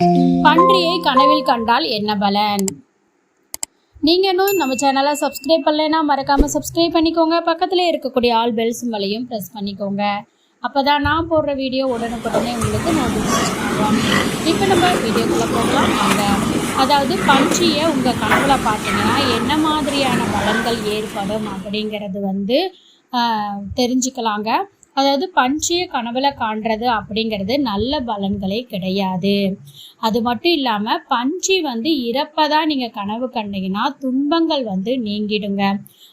பன்றியை கனவில் கண்டால் என்ன பலன்? நீங்கள் இன்னும் நம்ம சேனலை சப்ஸ்கிரைப் பண்ணலைன்னா மறக்காமல் சப்ஸ்கிரைப் பண்ணிக்கோங்க. பக்கத்தில் இருக்கக்கூடிய ஆல் பெல் சிம்பலையும் ப்ரெஸ் பண்ணிக்கோங்க. அப்போ தான் நான் போடுற வீடியோ உடனுக்குடனே உங்களுக்கு நோட்டிஃபிகேஷன் ஆகும் இப்போ நம்ம வீடியோக்குள்ளே போகலாம். வாங்க. அதாவது பன்றியை உங்கள் கனவுல பார்த்தீங்கன்னா என்ன மாதிரியான பலன்கள் ஏற்படும் அப்படிங்கிறது வந்து தெரிஞ்சுக்கலாங்க. அதாவது பன்றியை கனவுல காண்றது அப்படிங்கிறது நல்ல பலன்களே கிடையாது. அது மட்டும் இல்லாமல் பன்றி வந்து இறப்பதா நீங்கள் கனவு கண்டீங்கன்னா துன்பங்கள் வந்து நீங்கிடுங்க.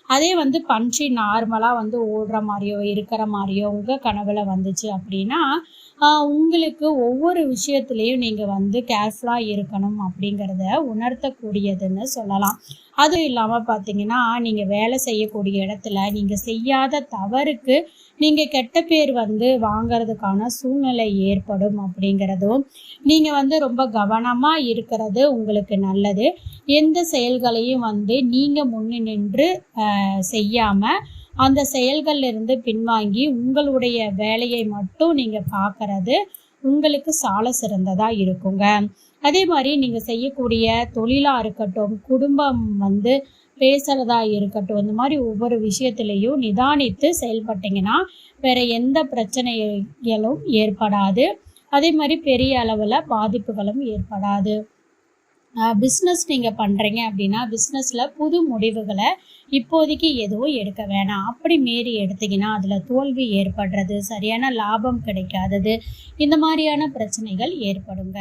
அதே வந்து பன்றி நார்மலாக வந்து ஓடுற மாதிரியோ இருக்கிற மாதிரியோ உங்கள் கனவுல வந்துச்சு அப்படின்னா உங்களுக்கு ஒவ்வொரு விஷயத்துலேயும் நீங்கள் வந்து கேர்ஃபுல்லாக இருக்கணும் அப்படிங்கிறத உணர்த்தக்கூடியதுன்னு சொல்லலாம். அதுவும் இல்லாமல் பார்த்தீங்கன்னா நீங்கள் வேலை செய்யக்கூடிய இடத்துல நீங்கள் செய்யாத தவறுக்கு நீங்கள் கெட்ட பேர் வந்து வாங்கிறதுக்கான சூழ்நிலை ஏற்படும் அப்படிங்கிறதும் நீங்கள் வந்து ரொம்ப கவனமாக இருக்கிறது உங்களுக்கு நல்லது. எந்த செயல்களையும் வந்து நீங்கள் முன்னு நின்று செய்யாமல் அந்த செயல்கள்லேருந்து பின்வாங்கி உங்களுடைய வேலையை மட்டும் நீங்கள் பார்க்கறது உங்களுக்கு சால சிறந்ததாக இருக்குங்க. அதே மாதிரி நீங்கள் செய்யக்கூடிய தொழிலாக இருக்கட்டும் குடும்பம் வந்து பேசுகிறதா இருக்கட்டும் இந்த மாதிரி ஒவ்வொரு விஷயத்துலையும் நிதானித்து செயல்பட்டீங்கன்னா வேற எந்த பிரச்சனைகளும் ஏற்படாது. அதே மாதிரி பெரிய அளவில் பாதிப்புகளும் ஏற்படாது. பிஸ்னஸ் நீங்கள் பண்ணுறீங்க அப்படின்னா பிஸ்னஸில் புது முடிவுகளை இப்போதைக்கு எதுவும் எடுக்க வேணாம். அப்படி மீறி எடுத்தீங்கன்னா அதில் தோல்வி ஏற்படுறது சரியான லாபம் கிடைக்காதது இந்த மாதிரியான பிரச்சனைகள் ஏற்படுங்க.